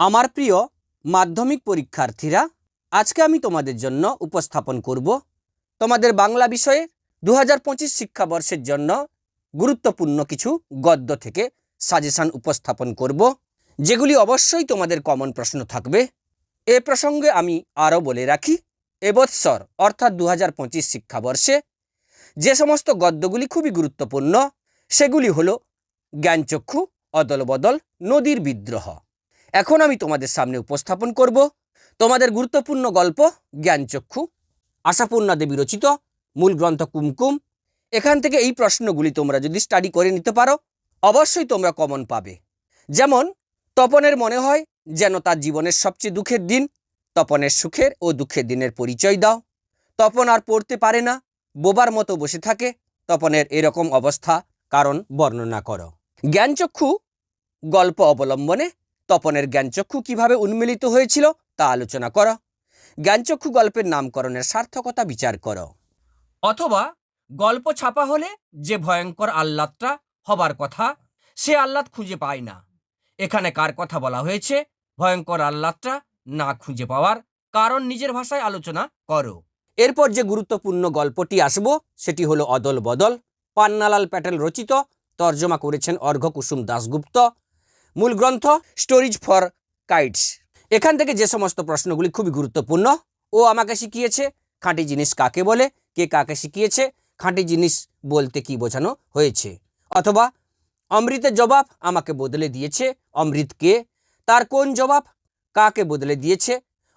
আমার প্রিয় মাধ্যমিক পরীক্ষার্থীরা, আজকে আমি তোমাদের জন্য উপস্থাপন করব তোমাদের বাংলা বিষয়ে দু হাজার পঁচিশ শিক্ষাবর্ষের জন্য গুরুত্বপূর্ণ কিছু গদ্য থেকে সাজেশন উপস্থাপন করব, যেগুলি অবশ্যই তোমাদের কমন প্রশ্ন থাকবে। এ প্রসঙ্গে আমি আরও বলে রাখি, এবৎসর অর্থাৎ দু হাজার পঁচিশ শিক্ষাবর্ষে যে সমস্ত গদ্যগুলি খুবই গুরুত্বপূর্ণ, সেগুলি হলো জ্ঞানচক্ষু, অদলবদল, নদীর বিদ্রোহ। এখন আমি তোমাদের সামনে উপস্থাপন করব তোমাদের গুরুত্বপূর্ণ গল্প জ্ঞানচক্ষু। আশাপূর্ণা দেবী রচিত মূল গ্রন্থ কুমকুম। এখান থেকে এই প্রশ্নগুলি তোমরা যদি স্টাডি করে নিতে পারো, অবশ্যই তোমরা কমন পাবে। যেমন, তপনের মনে হয় যেন তার জীবনের সবচেয়ে দুঃখের দিন, তপনের সুখের ও দুঃখের দিনের পরিচয় দাও। তপন আর পড়তে পারে না, বোবার মতো বসে থাকে, তপনের এরকম অবস্থা কারণ বর্ণনা করো। জ্ঞানচক্ষু গল্প অবলম্বনে তপনের জ্ঞানচক্ষু কীভাবে উন্মিলিত হয়েছিল তা আলোচনা করো। জ্ঞানচক্ষু গল্পের নামকরণের সার্থকতা বিচার করো। অথবা গল্প ছাপা হলে যে ভয়ঙ্কর আহ্লাদটা হবার কথা সে আহ্লাদ খুঁজে পায় না। এখানে কার কথা বলা হয়েছে? ভয়ঙ্কর আহ্লাদটা না খুঁজে পাওয়ার কারণ নিজের ভাষায় আলোচনা করো। এরপর যে গুরুত্বপূর্ণ গল্পটি আসব সেটি হলো অদল বদল। পান্নালাল প্যাটেল রচিত তর্জমা করেছেন অর্ঘ্য কুসুম দাশগুপ্ত। মূল গ্রন্থ স্টোরিজ ফর কাইটস এখান থেকে যে সমস্ত প্রশ্নগুলি খুবই গুরুত্বপূর্ণ, ও আমাকে শিখিয়েছে, খাঁটি জিনিস কাকে বলে, কে কাকে শিখিয়েছে, খাঁটি জিনিস বলতে কি বোঝানো হয়েছে। অথবা, অমৃতের জবাব আমাকে বদলে দিয়েছে, অমৃত কে, তার কোন জবাব কাকে বদলে দিয়েছে,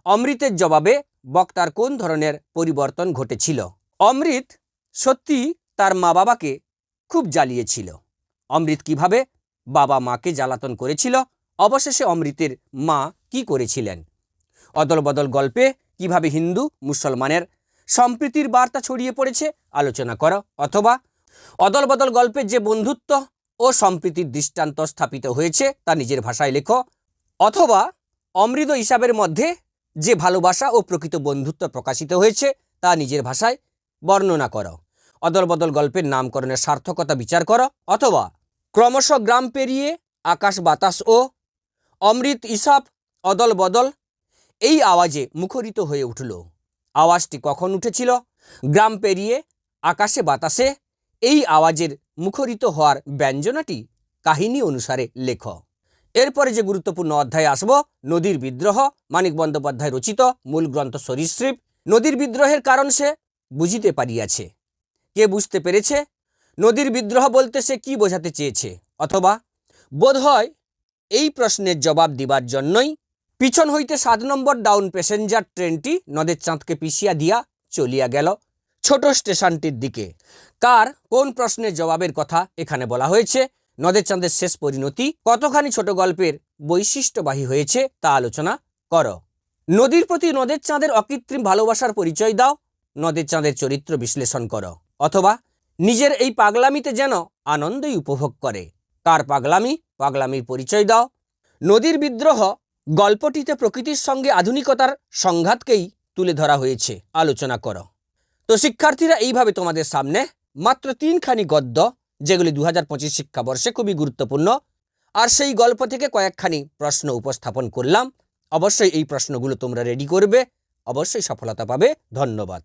অমৃতের জবাবে বক্তার কোন ধরনের পরিবর্তন ঘটেছিল। অমৃত সত্যি তার মা বাবাকে খুব জ্বালিয়েছিল। অমৃত কীভাবে বাবা মাকে জ্বালাতন করেছিল, অবশেষে অমৃতের মা কি করেছিলেন? অদল বদল গল্পে কীভাবে হিন্দু, মুসলমানের সম্প্রীতির বার্তা ছড়িয়ে পড়েছে আলোচনা করো, অথবা অদল বদল গল্পের যে বন্ধুত্ব ও সম্প্রীতির দৃষ্টান্ত স্থাপিত হয়েছে তা নিজের ভাষায় লেখো, অথবা অমৃত হিসাবের মধ্যে যে ভালোবাসা ও প্রকৃত বন্ধুত্ব প্রকাশিত হয়েছে তা নিজের ভাষায় বর্ণনা করো। অদল বদল গল্পের নামকরণের সার্থকতা বিচার করো, অথবা ক্রমশ গ্রাম পেরিয়ে আকাশ বাতাস ও অমৃত ইসাব অদল বদল এই আওয়াজে মুখরিত হয়ে উঠল। আওয়াজটি কখন উঠেছিল? গ্রাম পেরিয়ে আকাশে বাতাসে? এই আওয়াজের মুখরিত হওয়ার ব্যঞ্জনাটি কাহিনী অনুসারে লেখ। এরপরে যে গুরুত্বপূর্ণ অধ্যায় আসব, নদীর বিদ্রোহ, মানিক বন্দ্যোপাধ্যায় রচিত মূল গ্রন্থ সরীসৃপ নদীর বিদ্রোহের কারণ সে বুঝিতে পারিয়াছে। কে বুঝতে পেরেছে? নদীর বিদ্রোহ বলতে সে কি বোঝাতে চেয়েছে? অথবা, বোধহয় এই প্রশ্নের জবাব দিবার জন্যই পিছন হইতে সাত নম্বর ডাউন প্যাসেঞ্জার ট্রেনটি নদের চাঁদকে পিছিয়া দিয়া চলিয়া গেল ছোট স্টেশনটির দিকে। কার কোন প্রশ্নের জবাবের কথা এখানে বলা হয়েছে? নদের চাঁদের শেষ পরিণতি কতখানি ছোট গল্পের বৈশিষ্ট্যবাহী হয়েছে তা আলোচনা করো। নদীর প্রতি নদের চাঁদের অকৃত্রিম ভালোবাসার পরিচয় দাও, নদের চাঁদের চরিত্র বিশ্লেষণ করো। অথবা নিজের এই পাগলামিতে যেন আনন্দই উপভোগ করে। কার পাগলামি? পাগলামির পরিচয় দাও। নদীর বিদ্রোহ গল্পটিতে প্রকৃতির সঙ্গে আধুনিকতার সংঘাতকেই তুলে ধরা হয়েছে। আলোচনা করো। তো শিক্ষার্থীরা এইভাবে তোমাদের সামনে মাত্র তিনখানি গদ্য, যেগুলি দু হাজার পঁচিশ শিক্ষাবর্ষে খুবই গুরুত্বপূর্ণ, আর সেই গল্প থেকে কয়েকখানি প্রশ্ন উপস্থাপন করলাম। অবশ্যই এই প্রশ্নগুলো তোমরা রেডি করবে। অবশ্যই সফলতা পাবে। ধন্যবাদ।